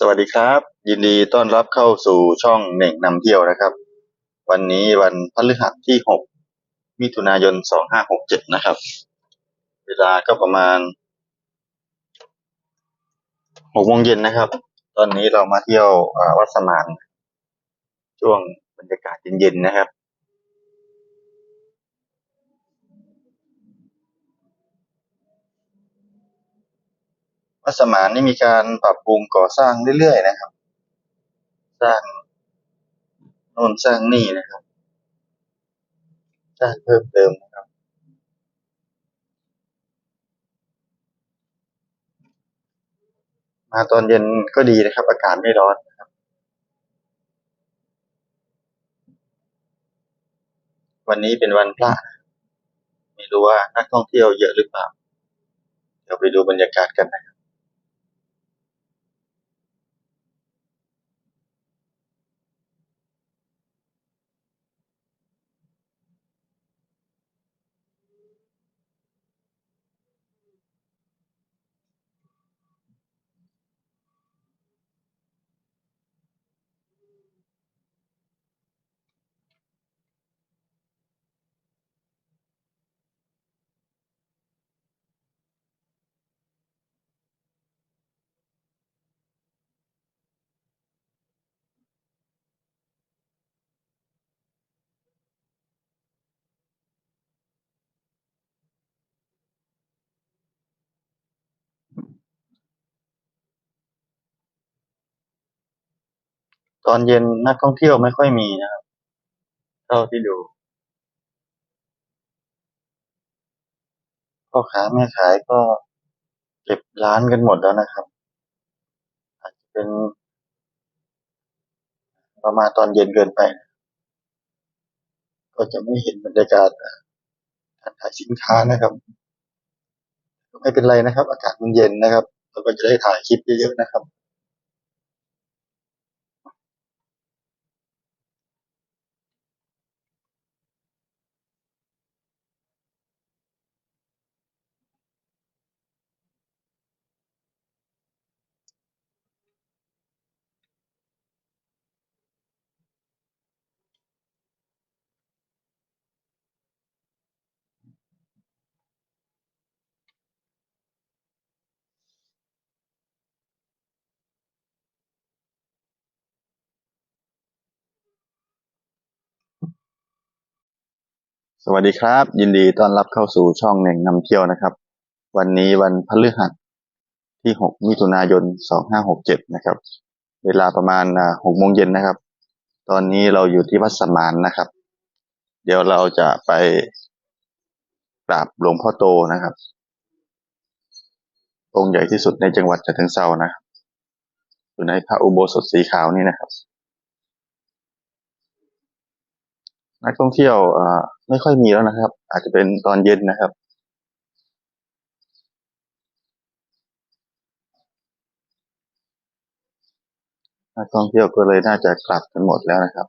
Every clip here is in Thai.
สวัสดีครับ ยินดีต้อนรับเข้าสู่ช่องเหน่งนำเที่ยวนะครับ วันนี้วันพฤหัสที่ 6 มิถุนายน 2567 นะครับ เวลาก็ประมาณ6โมงเย็นนะครับ ตอนนี้เรามาเที่ยววัดสมานช่วงบรรยากาศเย็นๆนะครับ วัดสมานนี่มีการปรับปรุงก่อสร้างเรื่อยๆนะครับ สร้างโน่นสร้างนี่นะครับ สร้างเพิ่มเติมนะครับมาตอนเย็นก็ดีนะครับ อากาศไม่ร้อนนะครับ วันนี้เป็นวันพระนะไม่รู้ว่านักท่องเที่ยวเยอะหรือเปล่า เดี๋ยวไปดูบรรยากาศกันนะครับ ตอนเย็นนักท่องเที่ยวไม่ค่อยมีนะครับ เท่าที่ดูพ่อค้าแม่ขายก็เก็บร้านกันหมดแล้วนะครับ อาจจะเป็น ประมาณตอนเย็นเกินไป ก็จะไม่เห็นบรรยากาศการขายสินค้านะครับไม่เป็นไรนะครับ อากาศมันเย็นนะครับเราก็จะได้ถ่ายคลิปเยอะๆนะครับ สวัสดีครับ ยินดีต้อนรับเข้าสู่ช่องเหน่งนำเที่ยวนะครับ วันนี้วันพฤหัสที่ 6 มิถุนายน 2567 นะครับ เวลาประมาณ6โมงเย็นนะครับ ตอนนี้เราอยู่ที่วัดสมานนะครับ เดี๋ยวเราจะไปกราบหลวงพ่อโตนะครับ องค์ใหญ่ที่สุดในจังหวัดฉะเชิงเทรานะอยู่ในพระอุโบสถสีขาวนี่นะครับ นักท่องเที่ยวอ่า ไม่ค่อยมีแล้วนะครับ อาจจะเป็นตอนเย็นนะครับ นักท่องเที่ยวก็เลยน่าจะกลับกันหมดแล้วนะครับ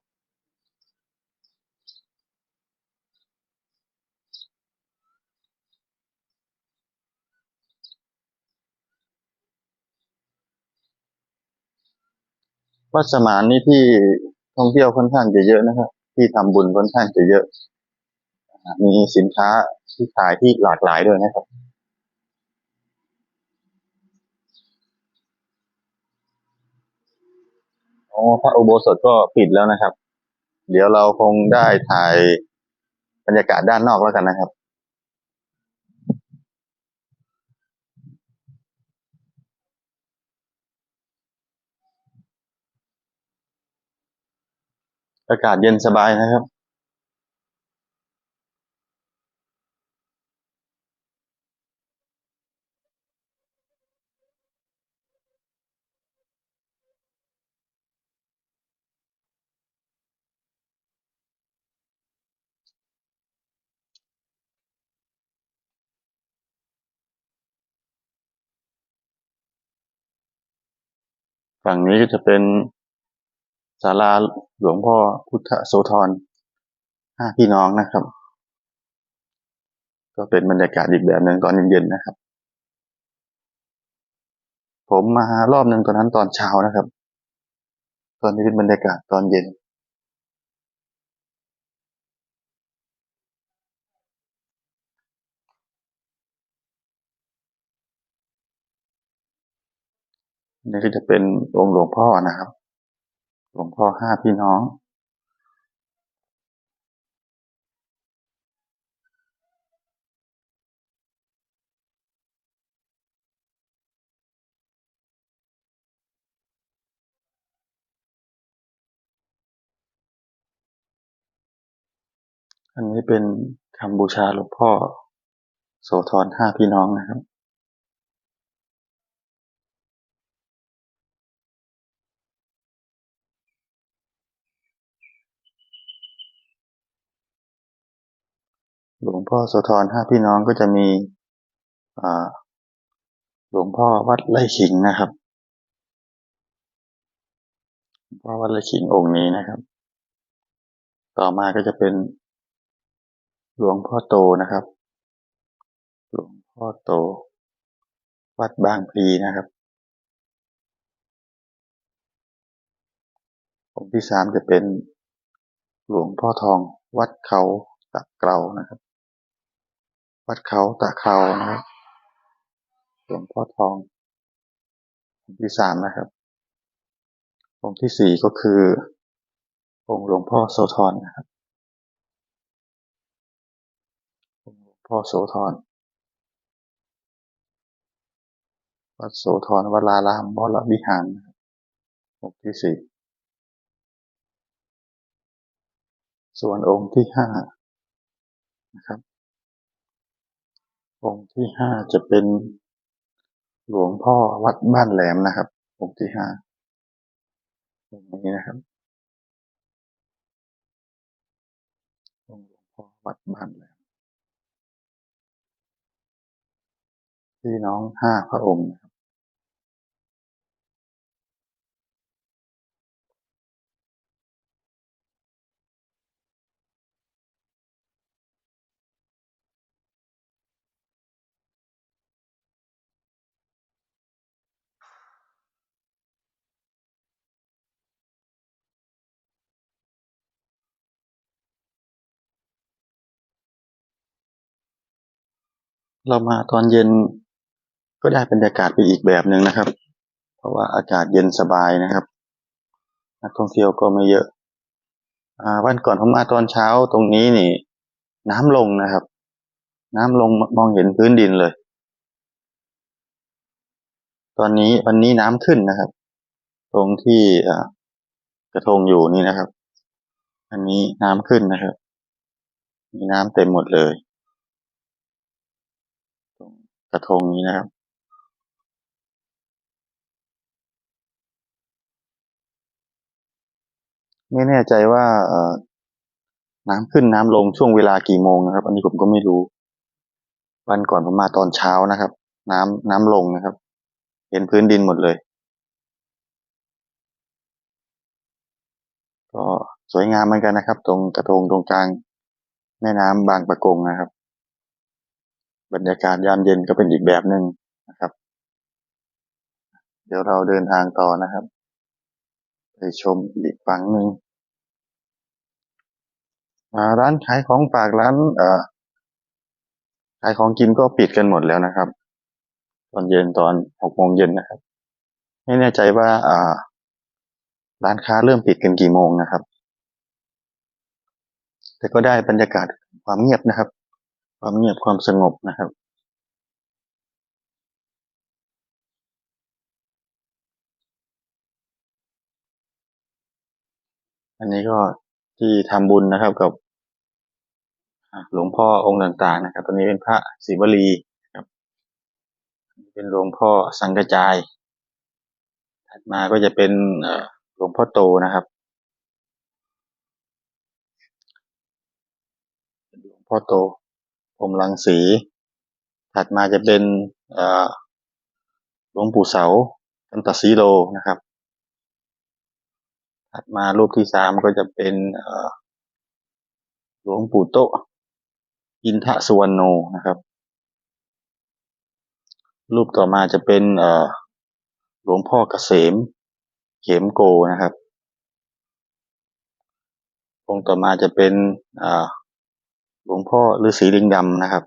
วัดสมานนี่ที่ท่องเที่ยวค่อนข้างจะเยอะนะครับ ที่ทำบุญค่อนข้างจะเยอะ มีสินค้าที่ขายที่หลากหลายด้วยนะครับ โอ้พระอุโบสถก็ปิดแล้วนะครับ เดี๋ยวเราคงได้ถ่ายบรรยากาศด้านนอกแล้วกันนะครับอากาศเย็นสบายนะครับ ฝั่งนี้ก็จะเป็นศาลาหลวงพ่อพุทธโสธรห้าพี่น้องนะครับ ก็เป็นบรรยากาศอีกแบบหนึ่งตอนเย็นๆนะครับ ผมมารอบหนึ่งตอนนั้นตอนเช้านะครับ ตอนนี้เป็นบรรยากาศตอนเย็น นี่ก็จะเป็นองค์หลวงพ่อนะครับ หลวงพ่อห้าพี่น้อง อันนี้เป็นคำบูชาหลวงพ่อ โสธรห้าพี่น้องนะครับ หลวงพ่อโสธรห้าพี่น้องก็จะมีหลวงพ่อวัดไร่ขิงนะครับหลวงพ่อวัดไร่ขิงองค์นี้นะครับ ต่อมาก็จะเป็นหลวงพ่อโตนะครับ หลวงพ่อโต วัดบางพลีนะครับ องค์ที่สามจะเป็นหลวงพ่อทองวัดเขาตะเกรานะครับ วัดเขาตะเครานะครับหลวงพ่อทององค์ที่สามนะครับ องค์ที่สี่ก็คือ องค์หลวงพ่อโสธรนะครับองค์หลวงพ่อโสธรวัดโสธรวรารามวรวิหารนะครับองค์ที่สี่ส่วนองค์ที่ห้านะครับ องค์ที่ห้าจะเป็นหลวงพ่อวัดบ้านแหลมนะครับ องค์ที่ห้าองค์นี้นะครับองค์หลวงพ่อวัดบ้านแหลมพี่น้องห้าพระองค์นะครับ เรามาตอนเย็นก็ได้บรรยากาศไปอีกแบบหนึ่งนะครับ เพราะว่าอากาศเย็นสบายนะครับ นักท่องเที่ยวก็ไม่เยอะ อ่าวันก่อนผมมาตอนเช้าตรงนี้นี่ น้ำลงนะครับ น้ำลงมองเห็นพื้นดินเลย ตอนนี้วันนี้น้ำขึ้นนะครับ ตรงที่อกระทงอยู่นี่นะครับ อันนี้น้ำขึ้นนะครับ มีน้ำเต็มหมดเลย กระทงนี้นะครับ ไม่แน่ใจว่าน้ำขึ้นน้ำลงช่วงเวลากี่โมงนะครับ อันนี้ผมก็ไม่รู้ วันก่อนผมมาตอนเช้านะครับ น้ำน้ำลงนะครับ เห็นพื้นดินหมดเลย ก็สวยงามเหมือนกันนะครับ ตรงกระทงตรงกลางแม่น้ำบางปะกงนะครับ บรรยากาศยามเย็นก็เป็นอีกแบบหนึ่งนะครับ เดี๋ยวเราเดินทางต่อนะครับ ไปชมอีกฝั่งหนึ่งร้านขายของฝากร้าน เอ่อขายของกินก็ปิดกันหมดแล้วนะครับ ตอนเย็นตอนหกโมงเย็นนะครับ ไม่แน่ใจว่าอ่า ร้านค้าเริ่มปิดกันกี่โมงนะครับ แต่ก็ได้บรรยากาศความเงียบนะครับ ความเงียบความสงบนะครับอันนี้ก็ที่ทำบุญนะครับกับหลวงพ่อองค์ต่างๆนะครับ ตอนนี้เป็นพระศิวลีครับ เป็นหลวงพ่อสังกระจาย ถัดมาก็จะเป็นหลวงพ่อโตนะครับ หลวงพ่อโต พรมรังสี ถัดมาจะเป็นหลวงปู่เสากันตสีโลนะครับ ถัดมารูปที่สามก็จะเป็นหลวงปู่โตอินทะสุวรรณโนนะครับ รูปต่อมาจะเป็นหลวงพ่อเกษม เขมโกนะครับองค์ต่อมาจะเป็นอ่า หลวงพ่อฤาษีลิงดำนะครับ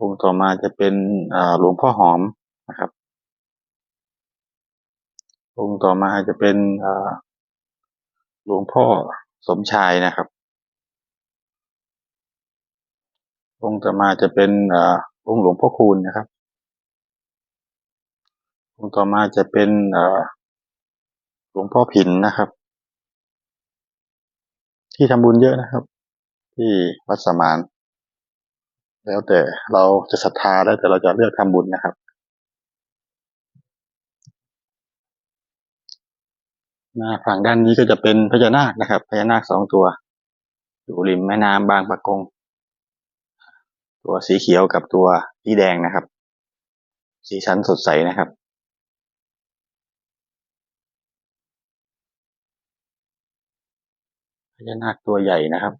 องค์ต่อมาจะเป็นหลวงพ่อหอมนะครับ องค์ต่อมาจะเป็นหลวงพ่อสมชายนะครับ องค์ต่อมาจะเป็นองค์หลวงพ่อคูณนะครับ องค์ต่อมาจะเป็นหลวงพ่อผินนะครับ ที่ทำบุญเยอะนะครับ ที่วัดสมาน แล้วแต่เราจะศรัทธาแล้วแต่เราจะเลือกทำบุญนะครับ หน้าฝั่งด้านนี้ก็จะเป็นพญานาคนะครับพญานาคสองตัว อยู่ริมแม่น้ำบางปะกง ตัวสีเขียวกับตัวสีแดงนะครับ สีสันสดใสนะครับ ญานาคตัวใหญ่นะครับ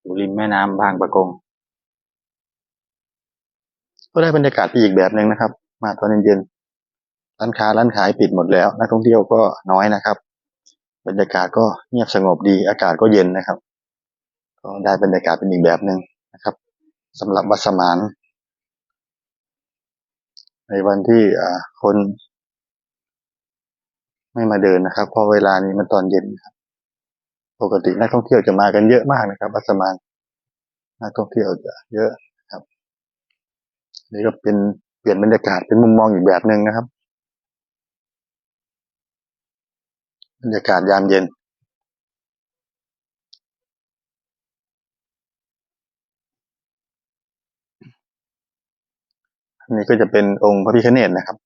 อยู่ริมแม่น้ำบางปะกง ก็ได้บรรยากาศไปอีกแบบหนึ่งนะครับ มาตอนเย็นๆร้านค้าร้านขายปิดหมดแล้วนักท่องเที่ยวก็น้อยนะครับ บรรยากาศก็เงียบสงบดีอากาศก็เย็นนะครับ ก็ได้บรรยากาศเป็นอีกแบบหนึ่งนะครับสำหรับวัดสมาน ในวันที่คนไม่มาเดินนะครับ เพราะเวลานี้มันตอนเย็นครับ ปกตินักท่องเที่ยวจะมากันเยอะมากนะครับวัสมานนักท่องเที่ยวจะเยอะครับ นี่ก็เป็นเปลี่ยนบรรยากาศเป็นมุมมองอีกแบบหนึ่งนะครับ บรรยากาศยามเย็นนนี้ก็จะเป็นองค์พระพิฆเนศนะครับ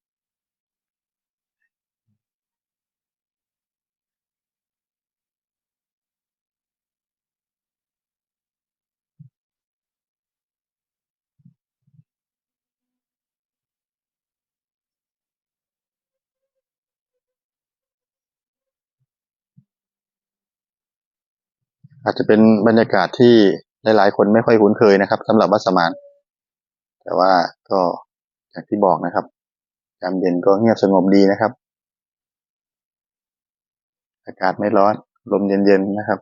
อาจจะเป็นบรรยากาศที่หลายๆ คนไม่ค่อยคุ้นเคยนะครับสำหรับวัดสมาน แต่ว่าก็อย่างที่บอกนะครับยามเย็นก็เงียบสงบดีนะครับ อากาศไม่ร้อน ลมเย็นๆนะครับ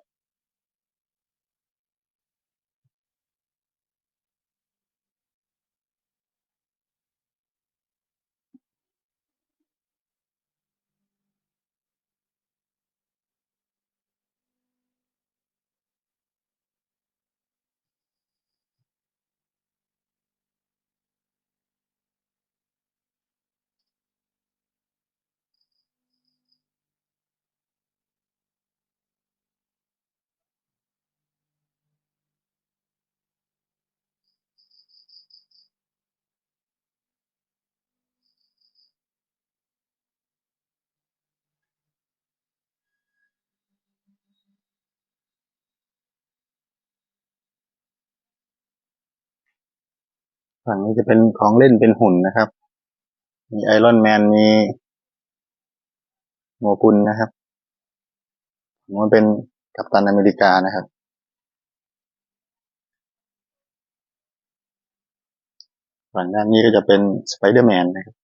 ฝั่งนี้จะเป็นของเล่นเป็นหุ่นนะครับ มีไอรอนแมนมีโมกุลนะครับมันเป็นกัปตันอเมริกานะครับ ฝั่งด้านนี้ก็จะเป็นสไปเดอร์แมนนะครับ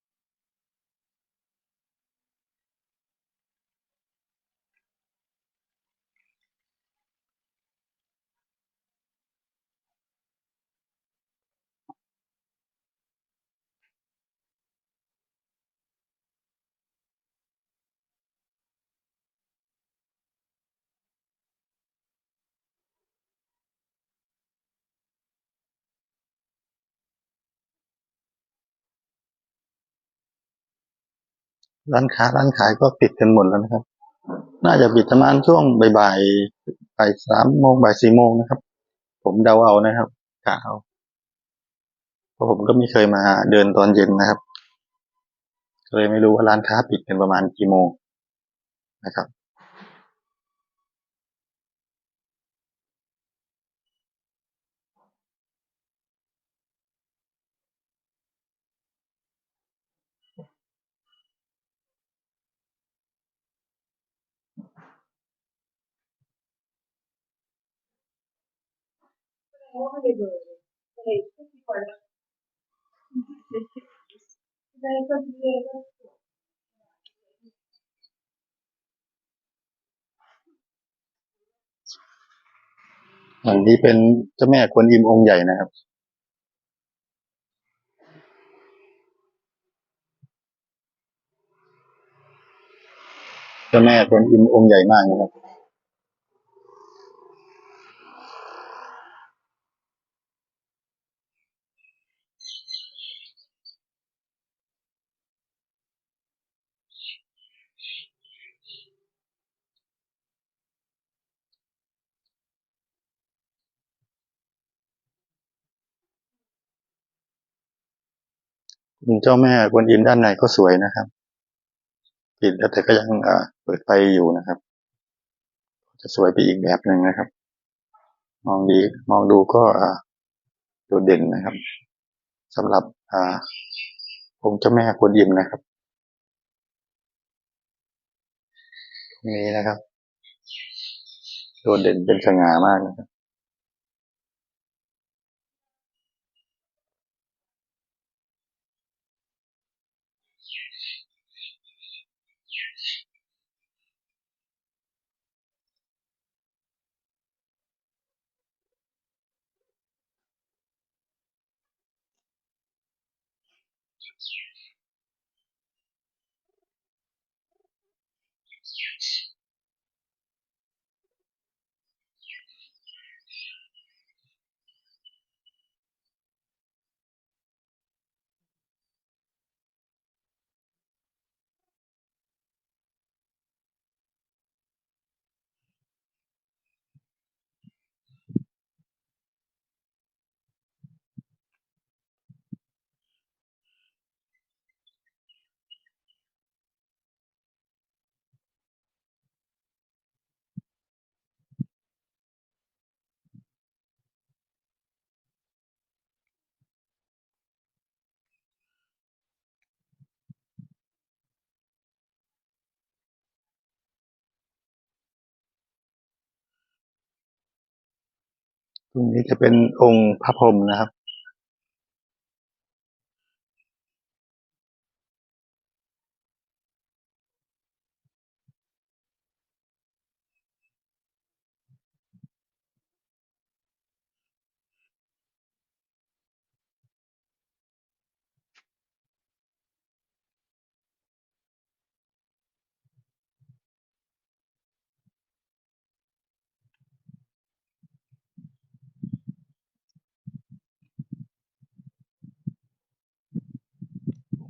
ร้านค้าร้านขายก็ปิดกันหมดแล้วนะครับ น่าจะปิดประมาณช่วงบ่ายบ่ายสามโมงบ่ายสี่โมงนะครับ ผมเดาเอานะครับกะเอาเพราะผมก็ไม่เคยมาเดินตอนเย็นนะครับเลยไม่รู้ว่าร้านค้าปิดกันประมาณกี่โมงนะครับ ว่าไม่ได้เบอร์เลยก็เลยไม่ได้คอยอันนี้เป็นเจ้าแม่กวนอิมองค์ใหญ่นะครับเจ้าแม่กวนอิมองค์ใหญ่มากนะครับ เจ้าแม่กวนอิมด้านในก็สวยนะครับปิดแล้วแต่ก็ยังอ่าเปิดไฟอยู่นะครับ จะสวยไปอีกแบบหนึ่งนะครับ มองดีมองดูก็โดดเด่นนะครับสำหรับอ่าองค์เจ้าแม่กวนอิมนะครับตรงนี้นะครับ โดดเด่นเป็นสง่ามากนะครับ รงนี้จะเป็นองค์พระพรหมนะครับ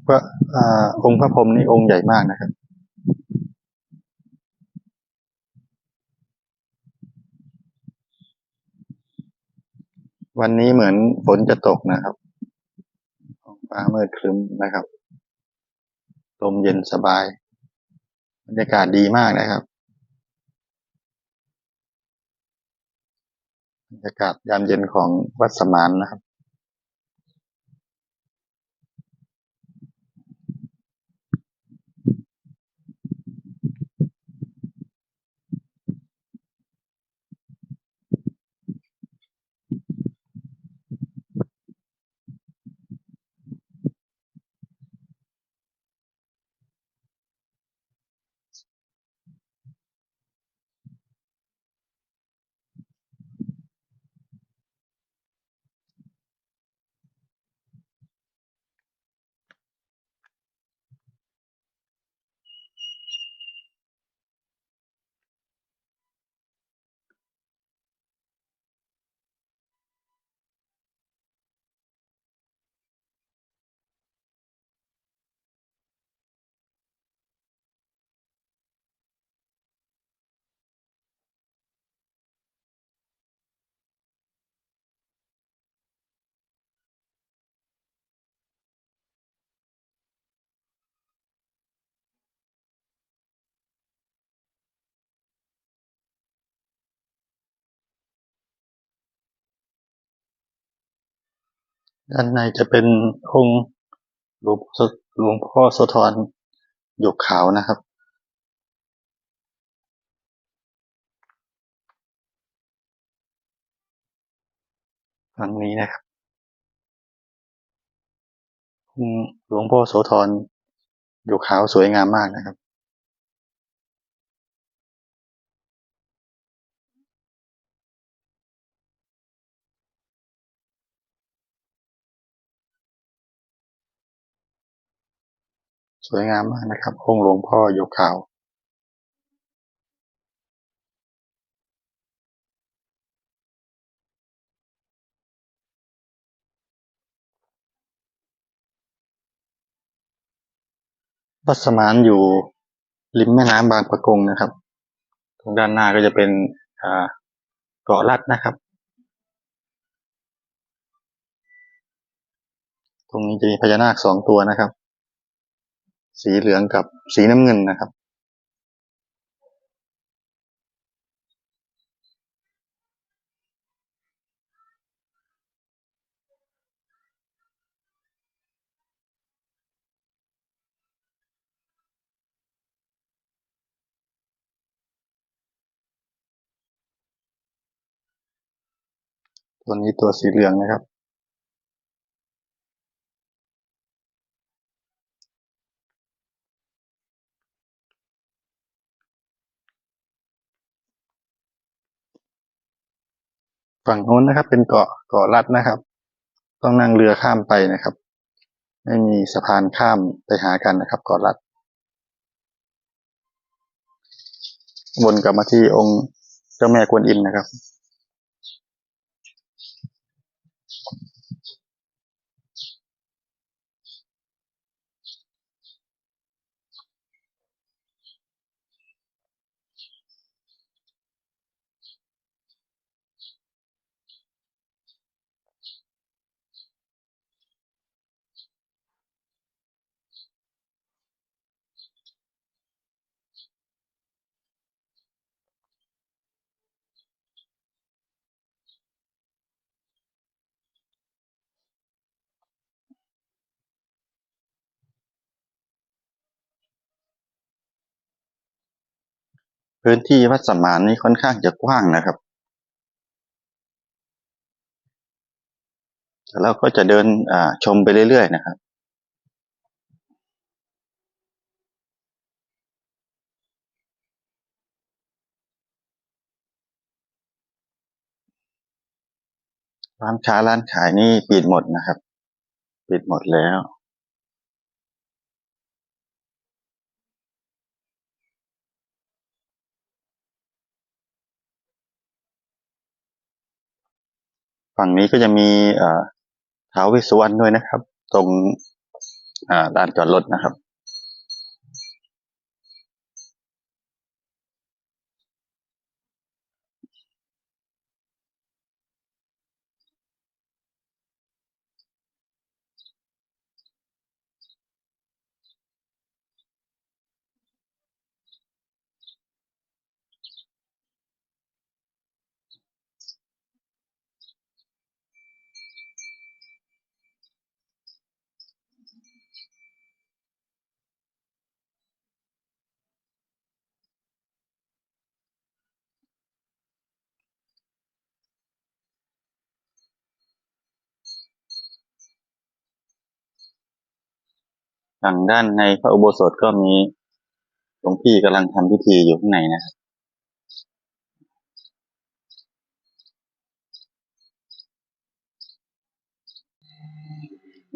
ว่าอ่าองค์พระพรหมนี่องค์ใหญ่มากนะครับ วันนี้เหมือนฝนจะตกนะครับฟ้ามืดครึ้มนะครับลมเย็นสบาย บรรยากาศดีมากนะครับ บรรยากาศยามเย็นของวัดสมานนะครับ ด้านในจะเป็นองค์หลวงพ่อหลวงพ่อโสธรหยกขาวนะครับฝั่งนี้นะครับองค์หลวงพ่อโสธรอยู่ขาวสวยงามมากนะครับ สวยงามมากนะครับองค์หลวงพ่อยกขาววัดสมานอยู่ริมแม่น้ำบางปะกงนะครับ ตรงด้านหน้าก็จะเป็นเกาะลัดนะครับ ตรงนี้จะมีพญานาคสองตัวนะครับ สีเหลืองกับสีน้ำเงินนะครับ ตัวนี้ตัวสีเหลืองนะครับ ฝั่งโน้นนะครับ เป็นเกาะเกาะลัดนะครับ ต้องนั่งเรือข้ามไปนะครับ ไม่มีสะพานข้ามไปหากันนะครับ เกาะลัดวนกลับมาที่องค์เจ้าแม่กวนอิมนะครับ พื้นที่วัดสมานนี่ค่อนข้างจะกว้างนะครับแล้วก็จะเดินชมไปเรื่อยๆนะครับร้านค้าร้านขายนี่ปิดหมดนะครับ ปิดหมดแล้ว ฝั่งนี้ก็จะมีเท้าวเวิสุวรรณด้วยนะครับ ตรงด้าลานจอดรถนะครับ ทางด้านในพระอุโบสถก็มีหลวงพี่กำลังทำพิธีอยู่ข้างในนะครับ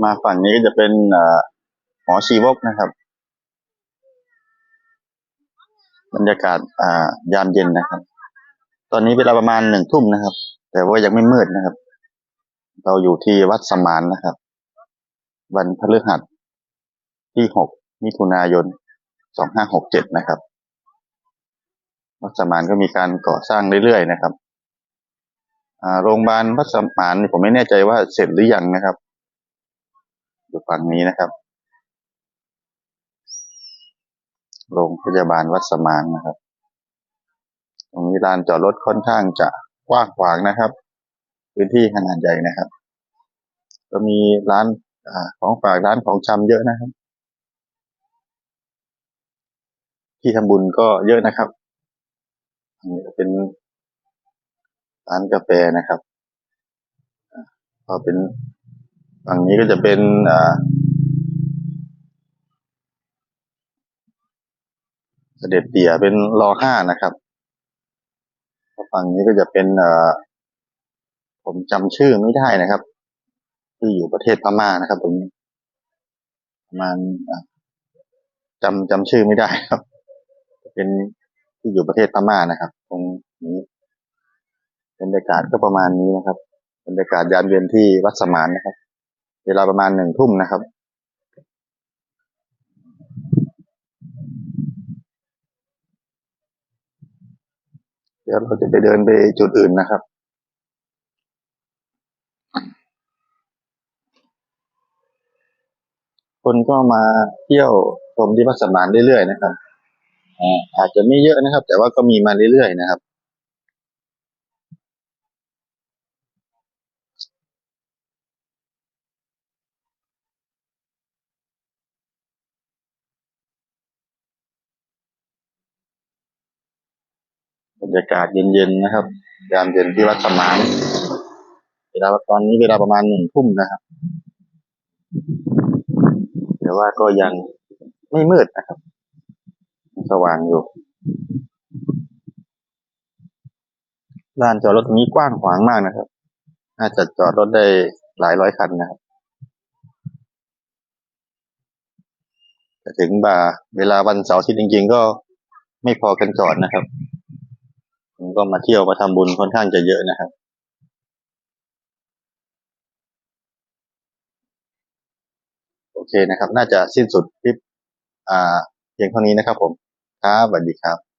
มาฝั่งนี้ก็จะเป็นเอ่อหอชีวกนะครับ บรรยากาศยามเย็นนะครับ ตอนนี้เวลาประมาณหนึ่งทุ่มนะครับ แต่ว่ายังไม่มืดนะครับ เราอยู่ที่วัดสมานนะครับ วันพฤหัส ที่หกมิถุนายนสองห้าหกเจ็ดนะครับ วัดสมานก็มีการก่อสร้างเรื่อยๆนะครับโรงพยาบาลวัดสมานผมไม่แน่ใจว่าเสร็จหรือยังนะครับ อยู่ฝั่งนี้นะครับ โรงพยาบาลวัดสมานนะครับ ตรงนี้ลานจอดรถค่อนข้างจะกว้างขวางนะครับ พื้นที่ขนาดใหญ่นะครับ ก็มีร้านอของฝากร้านของชำเยอะนะครับ ที่ทำบุญก็เยอะนะครับ อันนี้เป็นร้านกาแฟนะครับก็เป็นฝั่งนี้ก็จะเป็นอ่าเสด็จเตี่ยเป็นรอห้านะครับฝั่งนี้ก็จะเป็นผมจำชื่อไม่ได้นะครับ ที่อยู่ประเทศพม่านะครับ ตรงนี้ประมาณจำจำชื่อไม่ได้ครับ เป็นที่อยู่ประเทศพม่านะครับ ตรงนี้บรรยากาศก็ประมาณนี้นะครับบรรยากาศยามเย็นที่วัดสมานนะครับ เวลาประมาณหนึ่งทุ่มนะครับเดี๋ยวเราจะไปเดินไปจุดอื่นนะครับคนก็มาเที่ยวชมที่วัดสมานเรื่อยๆนะครับ อาจจะไม่เยอะนะครับ แต่ว่าก็มีมาเรื่อยๆนะครับ บรรยากาศเย็นๆนะครับ ยามเย็นที่วัดสมานเวลาตอนนี้เวลาประมาณหนึ่งทุ่มนะครับแต่ว่าก็ยังไม่มืดนะครับ สว่างอยู่ลานจอดรถตรงนี้กว้างขวางมากนะครับ น่าจะจอดรถได้หลายร้อยคันนะครับแต่ถึงบ่าเวลาวันเสาร์ที่จริง ๆ ก็ไม่พอกันจอดนะครับ ผมก็มาเที่ยวมาทำบุญค่อนข้างจะเยอะนะครับโอเคนะครับ น่าจะสิ้นสุดคลิป อ่าเพียงเท่านี้นะครับผม ครับสวัสดีครับ